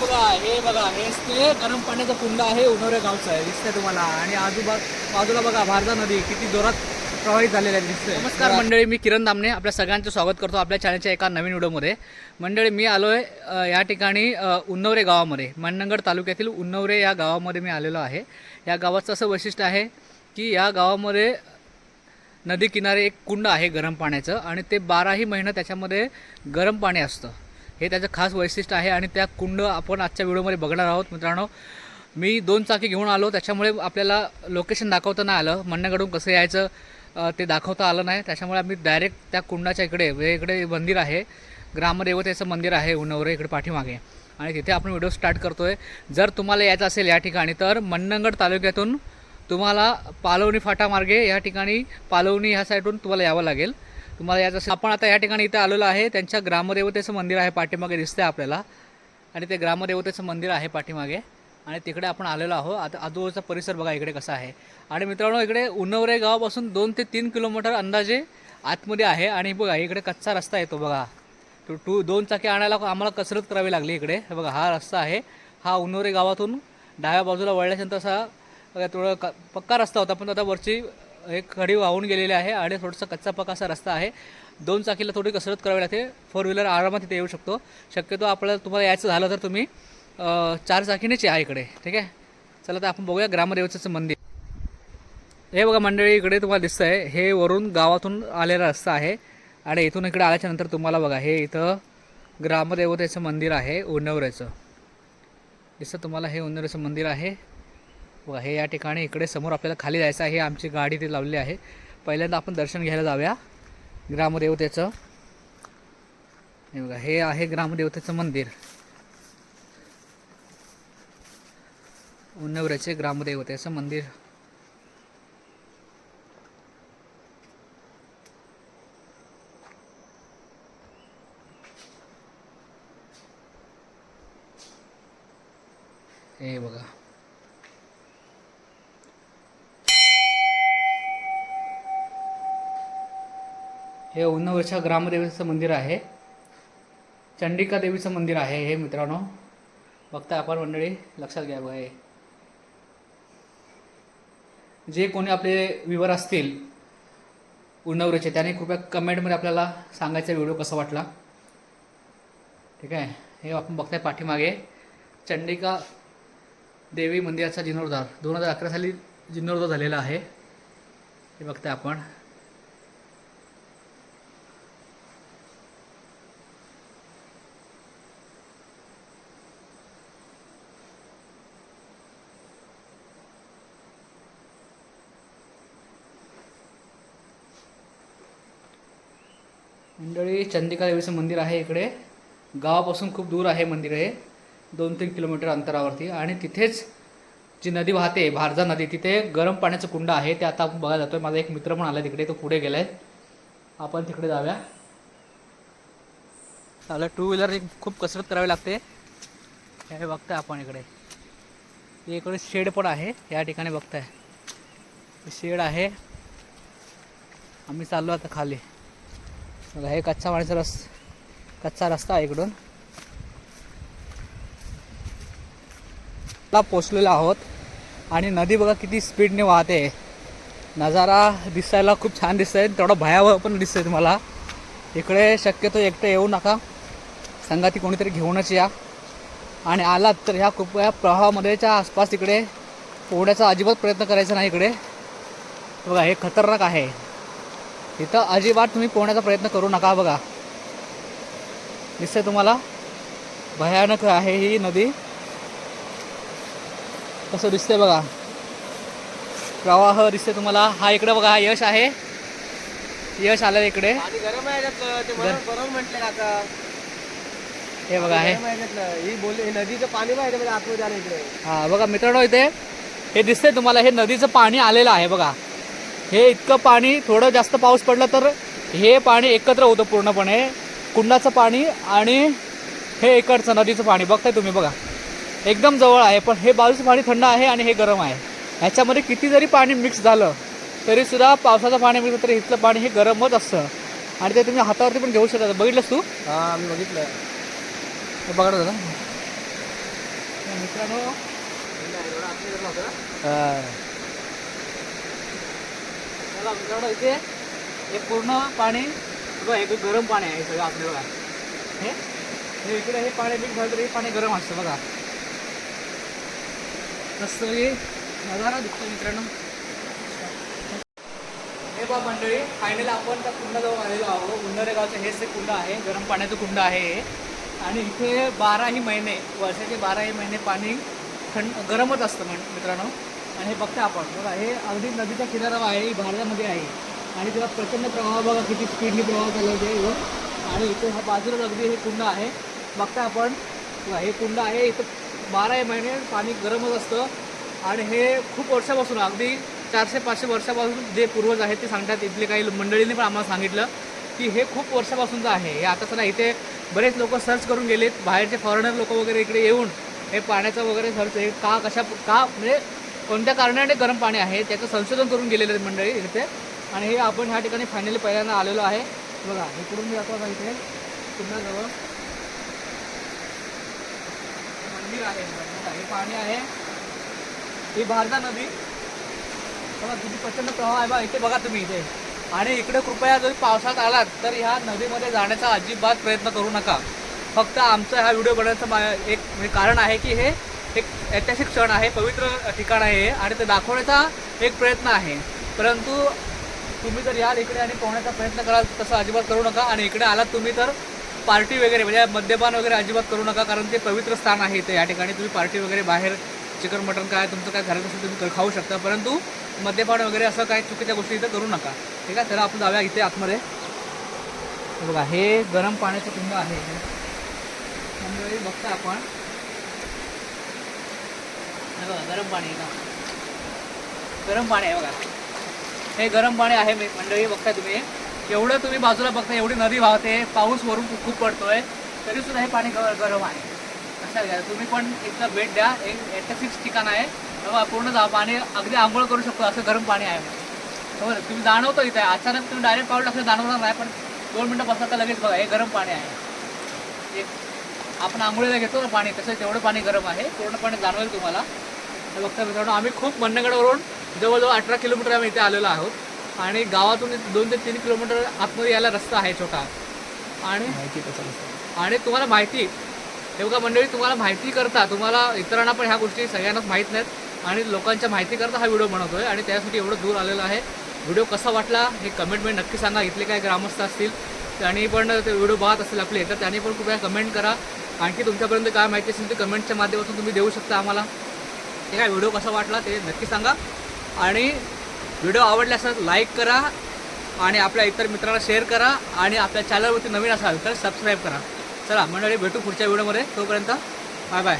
बघा हे बघा हेच ते गरम पाण्याचं कुंड आहे उन्हाळे गावचं आहे दिसतंय तुम्हाला. आणि आजूबा बाजूला बघा भारदा नदी किती जोरात प्रवाहित झालेलं आहे दिसतंय. नमस्कार मंडळी मी किरण दामणे आपल्या सगळ्यांचं स्वागत करतो आपल्या चॅनलच्या एका नवीन व्हिडिओमध्ये. मंडळी मी आलो आहे या ठिकाणी उन्नवरे गावामध्ये. मन्नंगड तालुक्यातील उन्नवरे या गावामध्ये मी आलेलो आहे. या गावाचं असं वैशिष्ट्य आहे की या गावामध्ये नदी किनारे एक कुंड आहे गरम पाण्याचं आणि ते बाराही महिने त्याच्यामध्ये गरम पाणी असतं. हे त्याचं खास वैशिष्ट्य आहे आणि त्या कुंड आपण आजच्या व्हिडिओमध्ये बघणार आहोत. मित्रांनो मी दोन चाकी घेऊन आलो त्याच्यामुळे आपल्याला लोकेशन दाखवता नाही आलं. म्हणण्याकडून कसं यायचं ते दाखवता आलं नाही. त्याच्यामुळे आम्ही डायरेक्ट त्या कुंडाच्या इकडे म्हणजे इकडे मंदिर आहे. ग्रामदेवतेचं मंदिर आहे उन्हावरे इकडे पाठीमागे. आणि तिथे आपण व्हिडिओ स्टार्ट करतो आहे जर तुम्हाला यायचं असेल या ठिकाणी तर मन्नंगड तालुक्यातून तुम्हाला पालवणी फाटामार्गे या ठिकाणी पालवणी ह्या साईडून तुम्हाला यावं लागेल. तुम्हाला यायचं असेल आपण आता या ठिकाणी इथं आलेलो आहे. त्यांच्या ग्रामदेवतेचं मंदिर आहे पाठीमागे दिसतंय आपल्याला. आणि ते ग्रामदेवतेचं मंदिर आहे पाठीमागे. आणि तिकडे आपण आलेलो आहोत. आता आजूबाजूचा परिसर बघा इकडे कसा आहे. आणि मित्रांनो इकडे उन्नवरे गावापासून दोन ते तीन किलोमीटर अंदाजे आतमध्ये आहे. आणि बघा इकडे कच्चा रस्ता येतो बघा. तो टू दोन चाकी आणायला आम्हाला कसरत करावी लागली इकडे. बघा हा रस्ता आहे. हा उन्नवरे गावातून डाव्या बाजूला वळल्यानंतर असा थोडं क पक्का रस्ता होता. पण आता वरची एक खडी वाहून गेलेली आहे. आणि थोडंसं कच्चा पक्का असा रस्ता आहे. दोन चाकीला थोडी कसरत करावी लागते. फोर व्हीलर आरामात इथे येऊ शकतो. शक्यतो आपल्याला तुम्हाला यायचं झालं तर तुम्ही चार चाकीनेच या इकडे. ठीक आहे? चला तर आपण बघूया ग्रामदेवतेचं मंदिर. हे बघा मंडळी इकडे तुम्हाला दिसतं आहे हे वरून गावातून आलेला रस्ता आहे. आणि इथून इकडे आल्याच्यानंतर तुम्हाला बघा हे इथं ग्रामदेवतेचं मंदिर आहे उन्नवऱ्याचं दिसतं तुम्हाला हे उन्नवऱ्याचं मंदिर आहे. बघा हे या ठिकाणी इकडे समोर आपल्याला खाली जायचं आहे. आमची गाडी ते लावली आहे. पहिल्यांदा आपण दर्शन घ्यायला जाऊया. ग्रामदेवतेचं. हे बघा हे आहे ग्रामदेवतेचं मंदिर. उन्नवऱ्याचे ग्रामदेवतेचं मंदिर हे बघा हे उन्नवर्षा ग्रामदेवीचं मंदिर आहे. चंडिका देवीचं मंदिर आहे हे मित्रांनो. बघता आपण मंडळी लक्षात घ्या बघा हे जे कोणी आपले विवर असतील उन्नवरेचे त्याने कृपया कमेंटमध्ये आपल्याला सांगायचा व्हिडिओ कसा वाटला. ठीक आहे? हे आपण बघताय पाठीमागे. चंडिका देवी मंदिराचा जीर्णोद्धार. दोन हजार अकरा साली जीर्णोद्धार झालेला आहे. हे बघताय आपण. मंडळी चंदिका देवीचं मंदिर आहे इकडे. गावापासून खूप दूर आहे मंदिर हे. दोन तीन किलोमीटर अंतरावरती. आणि तिथेच जी नदी वाहते भारजा नदी तिथे गरम पाण्याचं कुंड आहे. ते आता आपण बघायला जातोय. माझा एक मित्र पण आला तिकडे. तो पुढे गेलाय. आपण तिकडे जाऊया. चालेल टू व्हीलर खूप कसरत करावी लागते. हे बघताय आपण इकडे. इकडे शेड पण आहे. या ठिकाणी बघताय. शेड आहे. आम्ही चाललो आता खाली. बघा हे कच्चा पाण्याचा रस कच्चा रस्ता आहे इकडून. पोचलेलो आहोत. आणि नदी बघा किती स्पीडने वाहते. नजारा दिसायला खूप छान दिसतंय. तेवढा भयावह पण दिसतंय तुम्हाला. इकडे शक्यतो एकटं येऊ नका. संगाती कोणीतरी घेऊनच या. आणि आलात तर ह्या खूप या प्रवाहामध्येच्या आसपास इकडे पोहण्याचा अजिबात प्रयत्न करायचा नाही इकडे. बघा हे खतरनाक आहे. इथं अजिबात तुम्ही पोहण्याचा प्रयत्न करू नका बघा. दिसतंय तुम्हाला? भयानक आहे ही नदी. कसं दिसतंय बघा? प्रवाह दिसते तुम्हाला. हा इकडे बघा हा यश आहे. यश आलं इकडे. गरम आहे हे बघा आहे ही बोलली हे नदीचं पाणी इकडे. हा बघा मित्रांनो इथे हे दिसतंय तुम्हाला. हे नदीचं पाणी आलेलं आहे बघा. हे इतकं पाणी थोडं जास्त पाऊस पडला तर हे पाणी एकत्र होतं पूर्णपणे. कुंडाचं पाणी आणि हे इकडचं नदीचं पाणी. बघताय तुम्ही बघा. एकदम जवळ आहे पण हे बाजूचं पाणी थंड आहे आणि हे गरम आहे. ह्याच्यामध्ये किती जरी पाणी मिक्स झालं तरीसुद्धा पावसाचं पाणी मिळतं तरी इथलं पाणी हे गरमच असतं. आणि ते तुम्ही हातावरती पण घेऊ शकता. बघितलंस तू? हा मी बघितलं हे बघा दादा तर मित्रांनो. एवढं मित्रांनो इथे हे पूर्ण पाणी बघा हे गरम पाणी आहे सगळं आपले बघा हे हे इकडे हे पाणी मिक्स झालं तरी हे पाणी गरम असतं बघा. तसं हे नजारा दिसतो मित्रांनो. हे बा मंडळी फायनल आपण त्या कुंडाजवळ आलेलो आहोत. उन्नरे गावचं हेच ते कुंड आहे गरम पाण्याचं कुंड आहे हे. आणि इथे बाराही महिने वर्षाचे बाराही महिने पाणी थंड गरमच असतं म्हण मित्रांनो. आणि हे बघता आपण. बघा हे अगदी नदीच्या किनाऱ्यावर आहे ही भारतामध्ये आहे. आणि तेव्हा प्रचंड प्रवाह बघा किती स्पीडने प्रवाह चालू आहे. इथं आणि इथे हा बाजूला अगदी हे कुंड आहे. बघता आपण. हे कुंड आहे. इथं बाराही महिने पाणी गरमच असतं. आणि हे खूप वर्षापासून अगदी चारशे पाचशे वर्षापासून जे पूर्वज आहेत ते सांगतात. इथले काही मंडळींनी पण आम्हाला सांगितलं की हे खूप वर्षापासूनचं आहे. हे आता सध्या इथे बरेच लोक सर्च करून गेलेत. बाहेरचे फॉरेनर लोक वगैरे इकडे येऊन हे पाण्याचं वगैरे सर्च हे का कशा का म्हणजे कोणत्या कारणाने गरम पाणी आहे त्याचं संशोधन करून गेलेले मंडळी इथे. आणि हे आपण ह्या ठिकाणी फायनली पहिल्यांदा आलेलो आहे. बघा इकडून मी आता इथे कुंडाजवळ मंदिर आहे हे पाणी आहे. ही भारदा नदी. बघा किती प्रचंड प्रवाह आहे बघा इथे बघा तुम्ही इथे. आणि इकडे कृपया जर पावसात आलात तर ह्या नदीमध्ये जाण्याचा अजिबात प्रयत्न करू नका. फक्त आमचा हा व्हिडिओ बनवण्याचं मा- एक कारण आहे की हे एक ऐतिहासिक क्षण आहे पवित्र ठिकाण आहे आणि ते दाखवण्याचा एक प्रयत्न आहे. परंतु तुम्ही जर याल इकडे आणि पोहण्याचा प्रयत्न कराल तसं अजिबात करू नका आणि इकडे आलात तुम्ही तर पार्टी वगैरे म्हणजे मद्यपान वगैरे अजिबात करू नका कारण ते पवित्र स्थान आहे इथे या ठिकाणी. तुम्ही पार्टी वगैरे बाहेर चिकन मटन काय तुमचं काय घरात असेल तुम्ही खाऊ शकता परंतु मद्यपान वगैरे असं काही चुकीच्या गोष्टी इथं करू नका. ठीक आहे तर आपण जाऊया इथे आतमध्ये. बघा हे गरम पाण्याचं कुंभ आहे. बघता आपण बघा गरम पाणी आहे का गरम पाणी आहे बघा. हे गरम पाणी आहे मी- मंडळी बघताय तुम्ही. एवढं तुम्ही बाजूला बघता एवढी नदी वाहते. पाऊस वरून खूप- खूप पडतोय. तरी सुद्धा हे पाणी गरम आहे. लक्षात घ्या तुम्ही पण एकदा भेट द्या. एक एट फिक्स ठिकाण आहे. तेव्हा पूर्ण जा पाणी अगदी आंघोळ करू शकतो. असं गरम पाणी आहे. बरोबर? तुम्ही जाणवतो इथे. अचानक तुम्ही डायरेक्ट पाऊल टाकलं जाणवणार नाही. पण दोन मिनटं बसला तर लगेच बघा हे गरम पाणी आहे. एक आपण आंघोळीला घेतो ना पाणी. तसं तेवढं पाणी गरम आहे. पूर्णपणे जाणवेल तुम्हाला. बघता मित्रांनो आम्ही खूप मंडगडवरून जवळजवळ अठरा किलोमीटर आम्ही इथे आलेलो आहोत. आणि गावातून दोन ते तीन किलोमीटर आतमध्ये यायला रस्ता आहे छोटा. आणि आणि तुम्हाला माहिती हे बघा मंडळी तुम्हाला माहिती करता तुम्हाला इतरांना पण ह्या गोष्टी सगळ्यांनाच माहीत नाहीत. आणि लोकांच्या माहिती करता हा व्हिडिओ बनवतोय आणि त्यासाठी एवढं दूर आलेलो आहे. व्हिडिओ कसा वाटला हे कमेंटमध्ये नक्की सांगा. इथले काय ग्रामस्थ असतील त्यांनी पण ते व्हिडिओ पाहत असतील आपले तर त्यांनी पण कृपया कमेंट करा. आणखी तुमच्यापर्यंत काय माहिती असेल ते कमेंटच्या माध्यमातून तुम्ही देऊ शकता आम्हाला. ते काय व्हिडिओ कसा वाटला ते नक्की सांगा. आणि व्हिडिओ आवडला असेल लाईक करा आणि आपल्या इतर मित्रांना शेअर करा आणि आपल्या चॅनलवरती नवीन असाल तर सबस्क्राईब करा. चला मंडळी भेटू पुढच्या व्हिडिओमध्ये तोपर्यंत बाय बाय